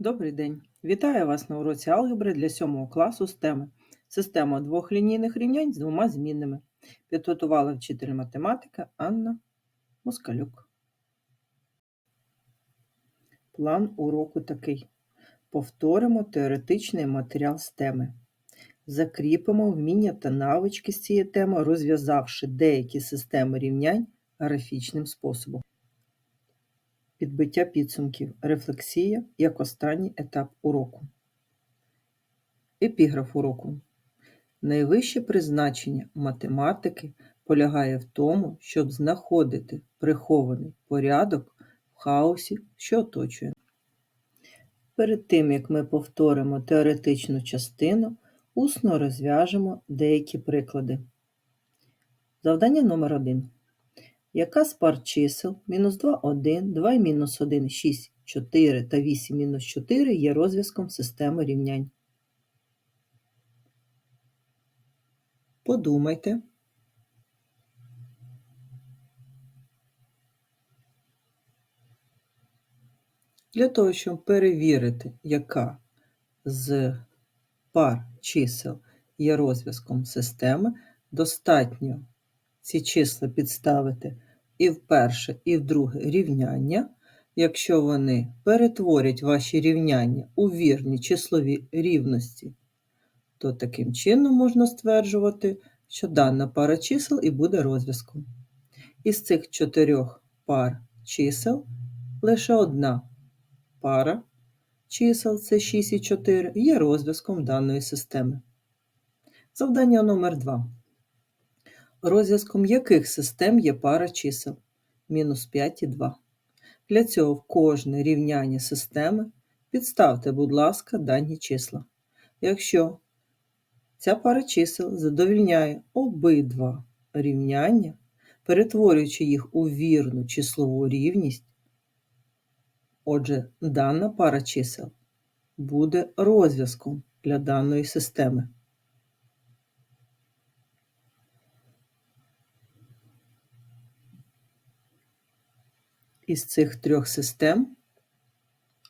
Добрий день! Вітаю вас на уроці алгебри для 7 класу з теми Система двох лінійних рівнянь з двома змінними. Підготувала вчитель математики Анна Москалюк. План уроку такий. Повторимо теоретичний матеріал з теми. Закріпимо вміння та навички з цієї теми, розв'язавши деякі системи рівнянь графічним способом. Підбиття підсумків. Рефлексія як останній етап уроку. Епіграф уроку. Найвище призначення математики полягає в тому, щоб знаходити прихований порядок в хаосі, що оточує. Перед тим, як ми повторимо теоретичну частину, усно розв'яжемо деякі приклади. Завдання номер 1 яка з пар чисел мінус 2, 1, 2 і мінус 1, 6, 4 та 8 мінус 4 є розв'язком системи рівнянь? Подумайте. Для того, щоб перевірити, яка з пар чисел є розв'язком системи, достатньо ці числа підставити і в перше, і в друге рівняння, якщо вони перетворять ваші рівняння у вірні числові рівності, то таким чином можна стверджувати, що дана пара чисел і буде розв'язком. Із цих чотирьох пар чисел лише одна пара чисел це 6 і 4, є розв'язком даної системи. Завдання номер 2 розв'язком яких систем є пара чисел мінус 5 і 2. Для цього в кожне рівняння системи підставте, будь ласка, дані числа. Якщо ця пара чисел задовільняє обидва рівняння, перетворюючи їх у вірну числову рівність, отже, дана пара чисел буде розв'язком для даної системи. Із цих трьох систем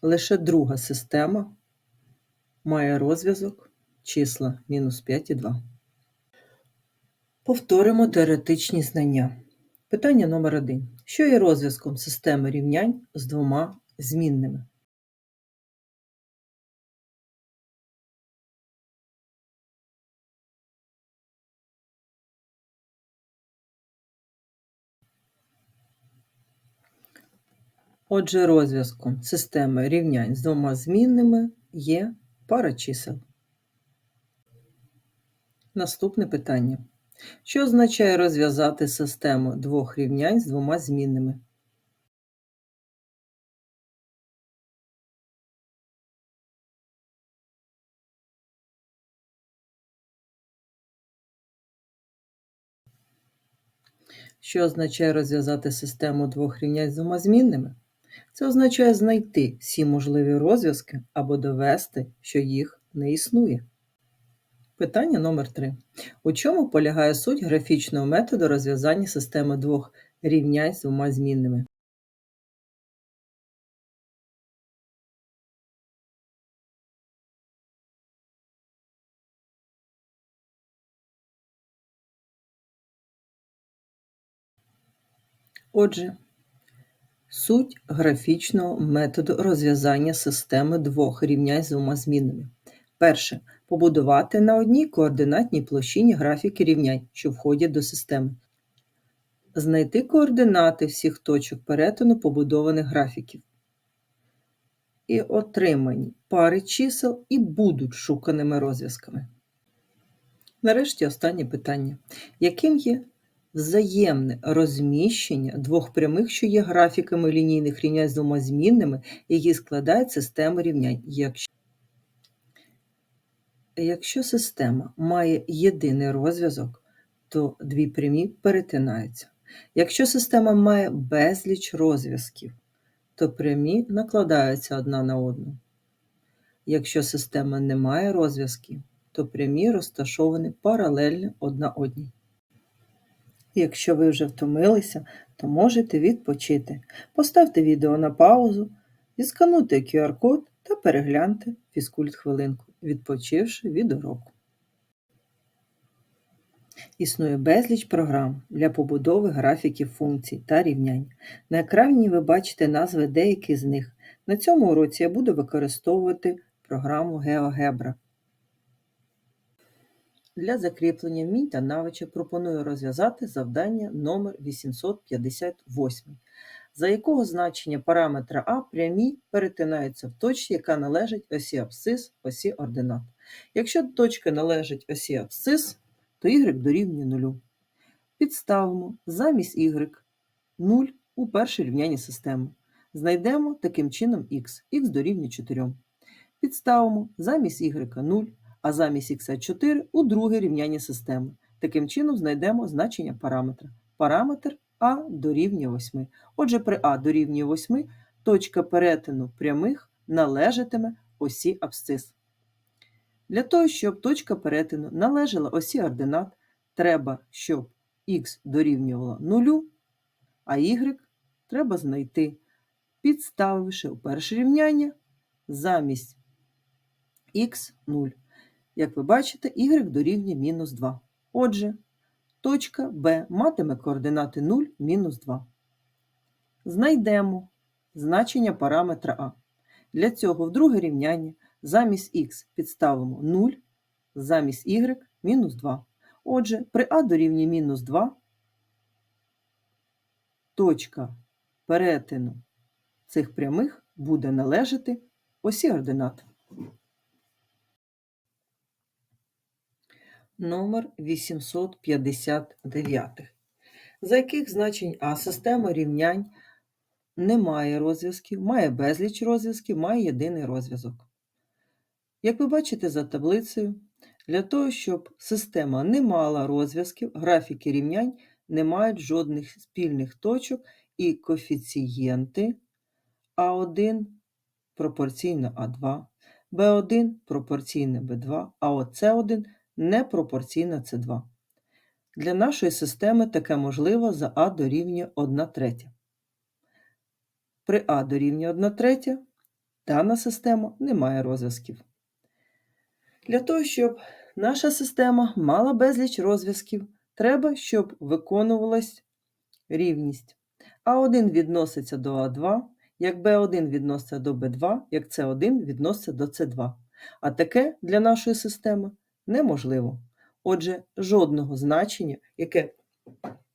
лише друга система має розв'язок числа мінус 5 і 2. Повторимо теоретичні знання. Питання номер 1 Що є розв'язком системи рівнянь з двома змінними? Отже, розв'язком системи рівнянь з двома змінними є пара чисел. Наступне питання. Що означає розв'язати систему двох рівнянь з двома змінними? Що означає розв'язати систему двох рівнянь з двома змінними? Це означає знайти всі можливі розв'язки або довести, що їх не існує. Питання номер 3 У чому полягає суть графічного методу розв'язання системи двох рівнянь з двома змінними? Отже, Суть графічного методу розв'язання системи двох рівнянь з двома змінами. Перше. Побудувати на одній координатній площині графіки рівнянь, що входять до системи. Знайти координати всіх точок перетину побудованих графіків. І отримані пари чисел і будуть шуканими розв'язками. Нарешті останнє питання. Яким є взаємне розміщення двох прямих, що є графіками лінійних рівнянь з двома змінними, які складають систему рівнянь. Якщо Якщо система має єдиний розв'язок, то дві прямі перетинаються. Якщо система має безліч розв'язків, то прямі накладаються одна на одну. Якщо система не має розв'язків, то прямі розташовані паралельно одна одній. Якщо ви вже втомилися, то можете відпочити. Поставте відео на паузу, зіскануйте QR-код та перегляньте фізкульт-хвилинку, відпочивши від уроку. Існує безліч програм для побудови графіків функцій та рівнянь. На екрані ви бачите назви деяких з них. На цьому уроці я буду використовувати програму GeoGebra. Для закріплення вмінь та навичок пропоную розв'язати завдання номер 858, за якого значення параметра А прямі перетинаються в точці, яка належить осі абсцис, осі ординат. Якщо точка належить осі абсцис, то y дорівнює 0. Підставимо замість y 0 у першій рівнянні системи. Знайдемо таким чином х, х дорівнює 4. Підставимо замість y 0, а замість х 4 у друге рівняння системи. Таким чином знайдемо значення параметра. Параметр а дорівнює 8. Отже, при а дорівнює 8 точка перетину прямих належатиме осі абсцис. Для того, щоб точка перетину належала осі ординат, треба, щоб х дорівнювало 0, а y треба знайти, підставивши у перше рівняння замість х 0. Як ви бачите, y дорівнює мінус 2. Отже, точка Б матиме координати 0, мінус 2. Знайдемо значення параметра А. Для цього в друге рівняння замість х підставимо 0, замість y мінус 2. Отже, при А дорівнює мінус 2 точка перетину цих прямих буде належати осі ординат. номер 859 за яких значень А система рівнянь не має розв'язків, має безліч розв'язків, має єдиний розв'язок. Як ви бачите за таблицею, для того, щоб система не мала розв'язків, графіки рівнянь не мають жодних спільних точок і коефіцієнти А1 пропорційно А2, Б1 пропорційно Б2, а оц 1 непропорційна С2. Для нашої системи таке можливо за А дорівнює 1 третя. При А дорівнює 1 третя дана система не має розв'язків. Для того, щоб наша система мала безліч розв'язків, треба, щоб виконувалась рівність. А1 відноситься до А2, як Б1 відноситься до Б2, як С1 відноситься до С2. А таке для нашої системи неможливо. Отже, жодного значення, яке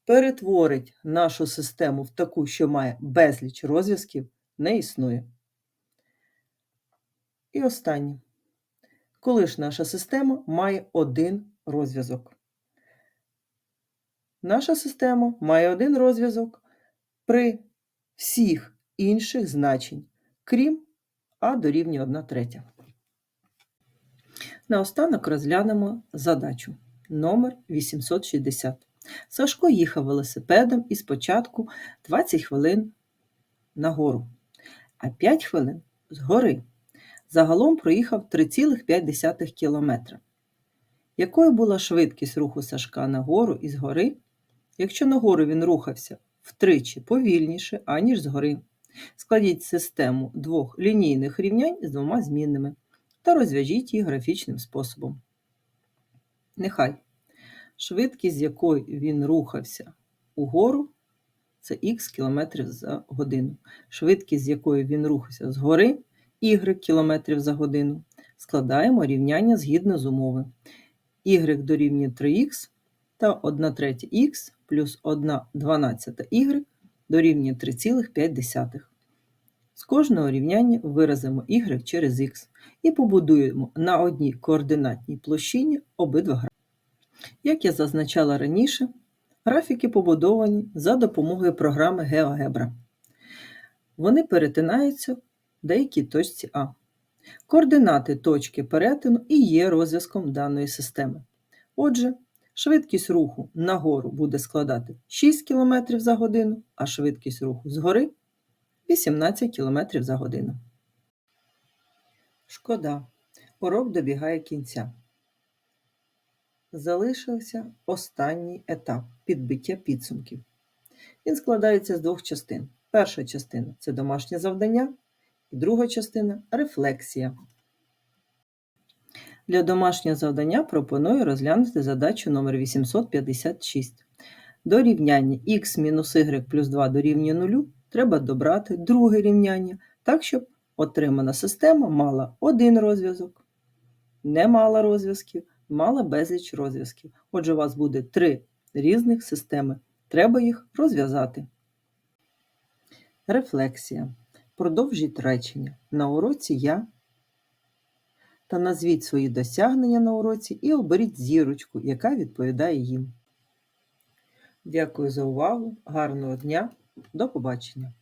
перетворить нашу систему в таку, що має безліч розв'язків, не існує. І останнє. Коли ж наша система має один розв'язок? Наша система має один розв'язок при всіх інших значень, крім А дорівнює 1 третя. Наостанок розглянемо задачу номер 860. Сашко їхав велосипедом і спочатку 20 хвилин нагору, а 5 хвилин згори. Загалом проїхав 3,5 км. Якою була швидкість руху Сашка нагору і згори, якщо нагору він рухався втричі повільніше, аніж згори? Складіть систему двох лінійних рівнянь з двома змінними та розв'яжіть їх графічним способом. Нехай швидкість, з якою він рухався угору, це х км за годину. Швидкість, з якою він рухався згори, y км за годину. Складаємо рівняння згідно з умови. y дорівнює 3х та 1 третя х плюс 1 дванадцята y дорівнює 3,5. З кожного рівняння виразимо y через х і побудуємо на одній координатній площині обидва графіки. Як я зазначала раніше, графіки побудовані за допомогою програми GeoGebra. Вони перетинаються в деякій точці А. Координати точки перетину і є розв'язком даної системи. Отже, швидкість руху нагору буде складати 6 км за годину, а швидкість руху згори 18 км за годину. Шкода. Урок добігає кінця. Залишився останній етап підбиття підсумків. Він складається з двох частин. Перша частина це домашнє завдання, І друга частина рефлексія. Для домашнього завдання пропоную розглянути задачу номер 856. До рівняння х мінус y плюс 2 дорівнює 0 треба добрати друге рівняння, так, щоб отримана система мала один розв'язок, не мала розв'язків, мала безліч розв'язків. Отже, у вас буде три різних системи. Треба їх розв'язати. Рефлексія. Продовжіть речення. На уроці я та назвіть свої досягнення на уроці і оберіть зірочку, яка відповідає їм. Дякую за увагу, гарного дня, до побачення!